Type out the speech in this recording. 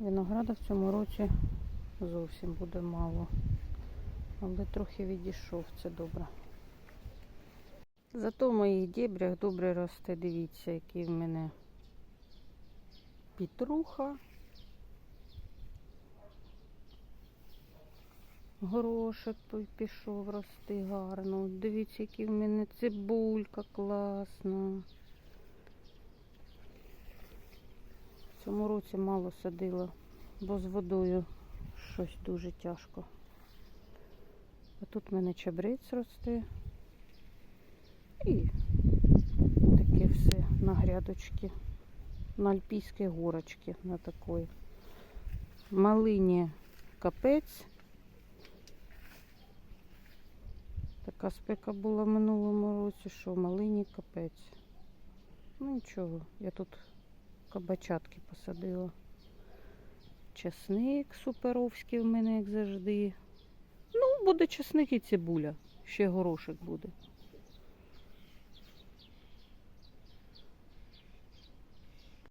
Винограда в цьому році зовсім буде мало. Але трохи відійшов, це добре. Зато в моїх дібрях добре росте. Дивіться, який в мене пітруха. Горошок пой- пішов рости гарно. Дивіться, який в мене цибулька класна. В цьому році мало садила, бо з водою щось дуже тяжко. А тут в мене чабрець росте. І таке все на грядочки. На альпійські горочки на такої. Малині капець. Така спека була в минулому році, що малині капець. Ну нічого, я тут кабачатки посадила. Часник суперовський в мене, як завжди. Ну, буде часник і цибуля. Ще горошок буде.